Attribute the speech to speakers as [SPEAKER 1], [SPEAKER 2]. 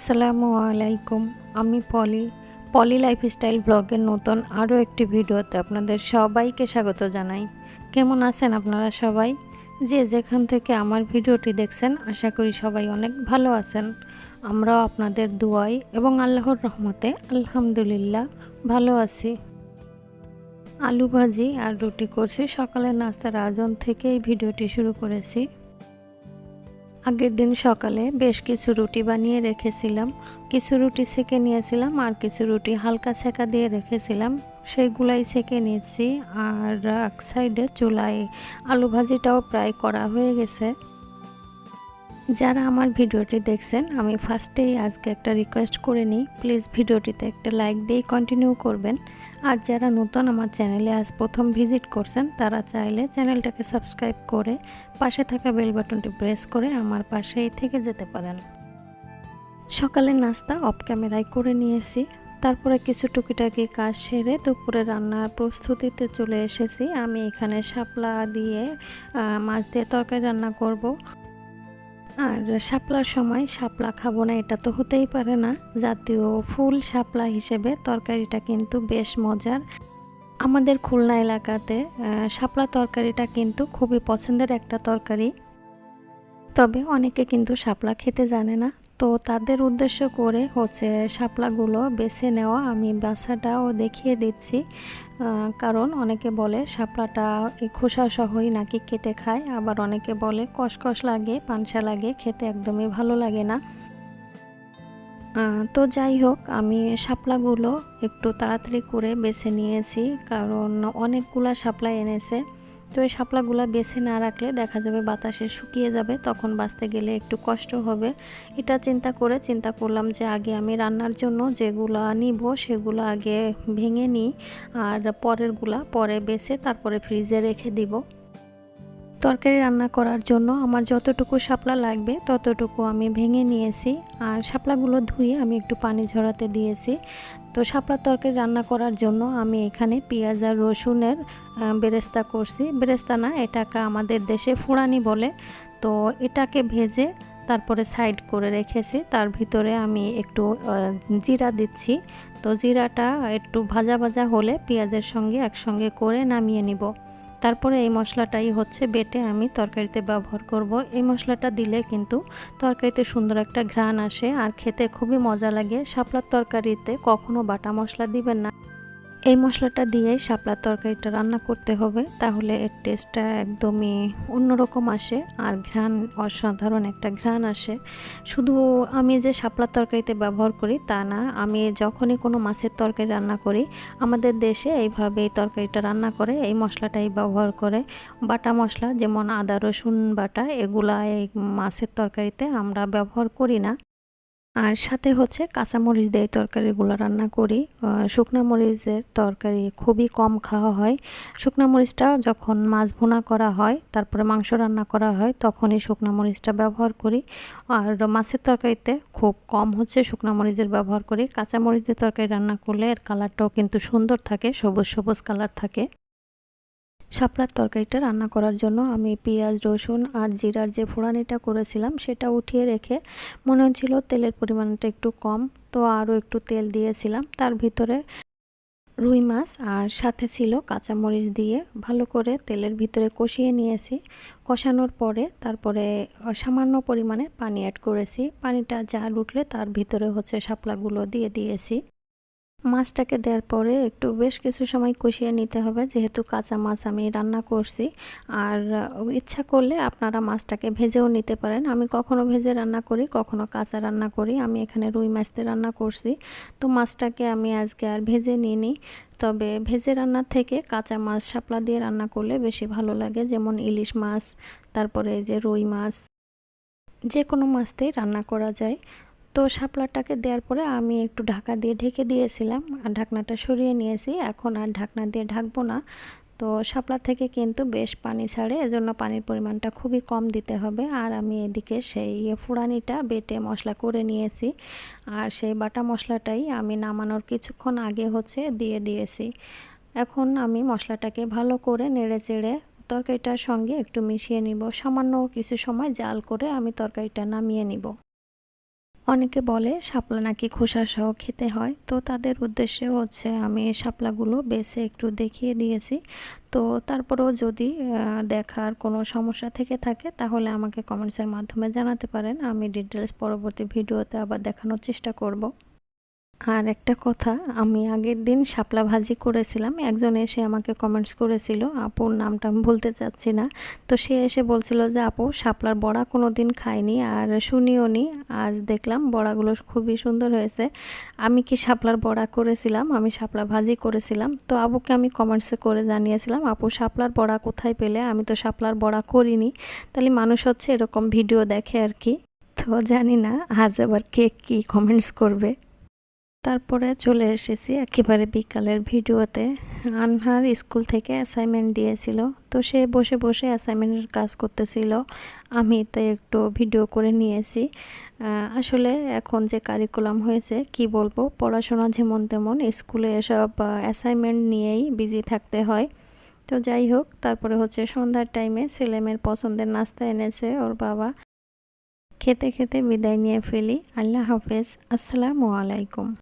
[SPEAKER 1] আসসালামু আলাইকুম, আমি পলি পলি লাইফস্টাইল ব্লগের নতুন আরও একটি ভিডিওতে আপনাদের সবাইকে স্বাগত জানাই। কেমন আছেন আপনারা সবাই? যে যেখান থেকে আমার ভিডিওটি দেখছেন, আশা করি সবাই অনেক ভালো আছেন। আমরাও আপনাদের দুয়াই এবং আল্লাহর রহমতে আলহামদুলিল্লাহ ভালো আছি। আলু ভাজি আর রুটি করছি। সকালের নাস্তার আয়োজন থেকেই ভিডিওটি শুরু করেছি। আগের দিন সকালে বেশ কিছু রুটি বানিয়ে রেখেছিলাম। কিছু রুটি সেকে নিয়েছিলাম আর কিছু রুটি হালকা সেকা দিয়ে রেখেছিলাম। সেইগুলাই সেকে নিয়েছি আর এক সাইডে চুলায় আলু ভাজিটাও প্রায় করা হয়ে গেছে। যারা আমার ভিডিওটি দেখছেন, আমি ফার্স্টেই আজকে একটা রিকোয়েস্ট করে নিই। প্লিজ ভিডিওটিতে একটা লাইক দিয়ে কন্টিনিউ করবেন। আর যারা নতুন আমার চ্যানেলে আজ প্রথম ভিজিট করছেন, তারা চাইলে চ্যানেলটাকে সাবস্ক্রাইব করে পাশে থাকা বেল বাটনটি প্রেস করে আমার পাশেই থেকে যেতে পারেন। সকালের নাস্তা অফ ক্যামেরায় করে নিয়েছি। তারপরে কিছু টুকিটাকি কাজ সেরে দুপুরে রান্নার প্রস্তুতিতে চলে এসেছি। আমি এখানে শাপলা দিয়ে মাছ দিয়ে তরকারি রান্না করব। আর শাপলার সময় শাপলা খাব না, এটা তো হতেই পারে না। জাতীয় ফুল শাপলা হিসেবে তরকারিটা কিন্তু বেশ মজার। আমাদের খুলনা এলাকাতে শাপলা তরকারিটা কিন্তু খুবই পছন্দের একটা তরকারি। তবে অনেকে কিন্তু শাপলা খেতে জানে না। তো তাদের উদ্দেশ্য করে হচ্ছে শাপলাগুলো বেছে নেওয়া আমি বাসাটাও দেখিয়ে দিচ্ছি। কারণ অনেকে বলে শাপলাটা খোসা সহই নাকি কেটে খায়, আবার অনেকে বলে কষকষ লাগে, পানসা লাগে, খেতে একদমই ভালো লাগে না। তো যাই হোক, আমি শাপলাগুলো একটু তাড়াতাড়ি করে বেছে নিয়েছি, কারণ অনেকগুলা শাপলা এনেছে। তো এই শাপলাগুলো বেছে না রাখলে দেখা যাবে বাতাসে শুকিয়ে যাবে, তখন বাঁচতে গেলে একটু কষ্ট হবে। এটা চিন্তা করে চিন্তা করলাম যে আগে আমি রান্নার জন্য যেগুলো নিব সেগুলো আগে ভেঙে নিই, আর পরেরগুলা পরে বেছে তারপরে ফ্রিজে রেখে দিব। তরকারি রান্না করার জন্য আমার যতটুকু শাপলা লাগবে ততটুকু আমি ভেঙে নিয়েছি। আর শাপলাগুলো ধুয়ে আমি একটু পানি ঝরাতে দিয়েছি। তো শাপলা তরকারি রান্না করার জন্য আমি এখানে পেঁয়াজ আর রসুনের বেরেস্তা করছি। বেরেস্তা না, এটাকে আমাদের দেশে ফুড়ানি বলে। তো এটাকে ভেজে তারপরে সাইড করে রেখেছি। তার ভিতরে আমি একটু জিরা দিচ্ছি। তো জিরাটা একটু ভাজা ভাজা হলে পেঁয়াজের সঙ্গে একসঙ্গে করে নামিয়ে নিব। তারপরে এই মশলাটাই হচ্ছে বেটে আমি তরকারিতে ব্যবহার করব। এই মশলাটা দিলে কিন্তু তরকারিতে সুন্দর একটা ঘ্রাণ আসে আর খেতে খুবই মজা লাগে। শাপলার তরকারিতে কখনো বাটা মশলা দিবেন না। এই মশলাটা দিয়েই শাপলার তরকারিটা রান্না করতে হবে। তাহলে এর টেস্টটা একদমই অন্যরকম আসে আর ঘ্রাণ, অসাধারণ একটা ঘ্রাণ আসে। শুধু আমি যে শাপলার তরকারিতে ব্যবহার করি তা না, আমি যখনই কোনো মাছের তরকারি রান্না করি, আমাদের দেশে এইভাবে এই তরকারিটা রান্না করে, এই মশলাটাই ব্যবহার করে। বাটা মশলা, যেমন আদা, রসুন বাটা, এগুলা এই মাছের তরকারিতে আমরা ব্যবহার করি না। আর সাথে হচ্ছে কাঁচামরিচ দিয়ে তরকারিগুলো রান্না করি। শুকনা মরিচের তরকারি খুবই কম খাওয়া হয়। শুকনা মরিচটা যখন মাছ ভুনা করা হয়, তারপরে মাংস রান্না করা হয়, তখনই শুকনা মরিচটা ব্যবহার করি। আর মাছের তরকারিতে খুব কম হচ্ছে শুকনা মরিচের ব্যবহার করি। কাঁচামরিচ দিয়ে তরকারি রান্না করলে এর কালারটাও কিন্তু সুন্দর থাকে, সবুজ সবুজ কালার থাকে। শাপলার তরকারিটা রান্না করার জন্য আমি পেঁয়াজ, রসুন আর জিরার যে ফোড়ানিটা করেছিলাম সেটা উঠিয়ে রেখে মনে হচ্ছিল তেলের পরিমাণটা একটু কম, তো আরও একটু তেল দিয়েছিলাম। তার ভিতরে রুই মাছ আর সাথে ছিল কাঁচামরিচ দিয়ে ভালো করে তেলের ভিতরে কষিয়ে নিয়েছি। কষানোর পরে তারপরে সামান্য পরিমাণে পানি অ্যাড করেছি। পানিটা যা উঠলে তার ভিতরে হচ্ছে শাপলাগুলো দিয়ে দিয়েছি। মাছটাকে দেওয়ার পরে একটু বেশ কিছু সময় কষিয়ে নিতে হবে। যেহেতু কাঁচা মাছ আমি রান্না করছি, আর ইচ্ছা করলে আপনারা মাছটাকে ভেজেও নিতে পারেন। আমি কখনো ভেজে রান্না করি, কখনো কাঁচা রান্না করি। আমি এখানে রুই মাছতে রান্না করছি। তো মাছটাকে আমি আজকে আর ভেজে নিই তবে ভেজে রান্নার থেকে কাঁচা মাছ শাপলা দিয়ে রান্না করলে বেশি ভালো লাগে। যেমন ইলিশ মাছ, তারপরে যে রুই মাছ যে কোনো মাছতেই রান্না করা যায়। তো শাপলাটাকে দেওয়ার পরে আমি একটু ঢাকা দিয়ে ঢেকে দিয়েছিলাম আর ঢাকনাটা সরিয়ে নিয়েছি। এখন আর ঢাকনা দিয়ে ঢাকবো না। তো শাপলা থেকে কিন্তু বেশ পানি ছাড়ে, এজন্য পানির পরিমাণটা খুবই কম দিতে হবে। আর আমি এদিকে সেই ফুড়ানিটা বেটে মশলা করে নিয়েছি। আর সেই বাটা মশলাটাই আমি নামানোর কিছুক্ষণ আগে হচ্ছে দিয়ে দিয়েছি। এখন আমি মশলাটাকে ভালো করে নেড়ে চেড়ে তরকারিটার সঙ্গে একটু মিশিয়ে নিব। সামান্য কিছু সময় জাল করে আমি তরকারিটা নামিয়ে নিব। অনেকে বলে শাপলা নাকি খোসা সহ খেতে হয়। তো তাদের উদ্দেশ্যে হচ্ছে আমি শাপলাগুলো বেছে একটু দেখিয়ে দিয়েছি। তো তারপরেও যদি দেখার কোনো সমস্যা থেকে থাকে তাহলে আমাকে কমেন্টসের মাধ্যমে জানাতে পারেন। আমি ডিটেলস পরবর্তী ভিডিওতে আবার দেখানোর চেষ্টা করব। আর একটা কথা, আমি আগের দিন শাপলা ভাজি করেছিলাম, একজন এসে আমাকে কমেন্টস করেছিল, আপুর নামটা আমি বলতে চাচ্ছি না। তো সে এসে বলছিল যে, আপু, শাপলার বড়া কোনো দিন খাইনি আর শুনিও নি। আজ দেখলাম বড়াগুলো খুবই সুন্দর হয়েছে। আমি কি শাপলার বড়া করেছিলাম? আমি শাপলা ভাজি করেছিলাম। তো আবুকে আমি কমেন্টসে করে জানিয়েছিলাম, আপু, শাপলার বড়া কোথায় পেলে? আমি তো শাপলার বড়া করিনি। তাহলে মানুষ হচ্ছে এরকম ভিডিও দেখে আর কি। তো জানি না, আজ আবার কে কী কমেন্টস করবে। তারপরে চলে এসেছি একেবারে বিকালের ভিডিওতে। আনহার স্কুল থেকে অ্যাসাইনমেন্ট দিয়েছিল, তো সে বসে বসে অ্যাসাইনমেন্টের কাজ করতেছিল। আমি তাই একটু ভিডিও করে নিয়েছি। আসলে এখন যে কারিকুলাম হয়েছে, কি বলব, পড়াশোনা যেমন তেমন, স্কুলে এসব অ্যাসাইনমেন্ট নিয়েই বিজি থাকতে হয়। তো যাই হোক, তারপরে হচ্ছে সন্ধ্যার টাইমে ছেলেমেয়ের পছন্দের নাস্তা এনেছে ওর বাবা। খেতে খেতে বিদায় নিয়ে ফেলি। আল্লাহ হাফেজ। আসসালামু আলাইকুম।